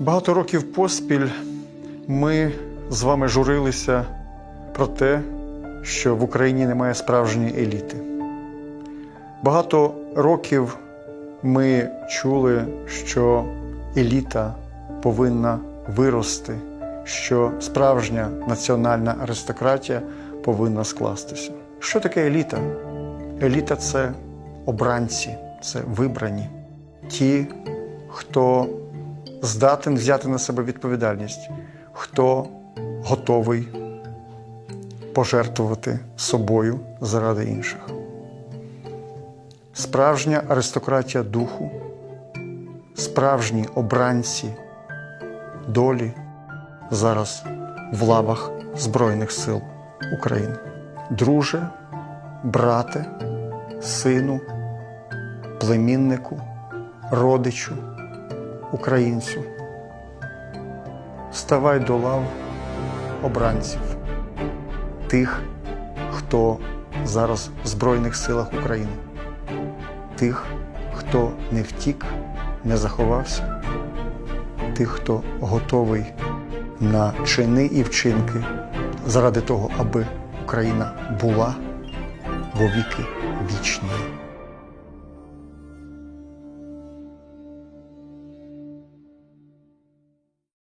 Багато років поспіль ми з вами журилися про те, що в Україні немає справжньої еліти. Багато років ми чули, що еліта повинна вирости, що справжня національна аристократія повинна скластися. Що таке еліта? Еліта це обранці, це вибрані, ті, хто здатен взяти на себе відповідальність, хто готовий пожертвувати собою заради інших. Справжня аристократія духу, справжні обранці долі зараз в лавах Збройних сил України. Друже, брате, сину, племіннику, родичу, українцю. Ставай до лав обранців, тих, хто зараз в Збройних силах України, тих, хто не втік, не заховався, тих, хто готовий на чини і вчинки заради того, аби Україна була вовіки вічні.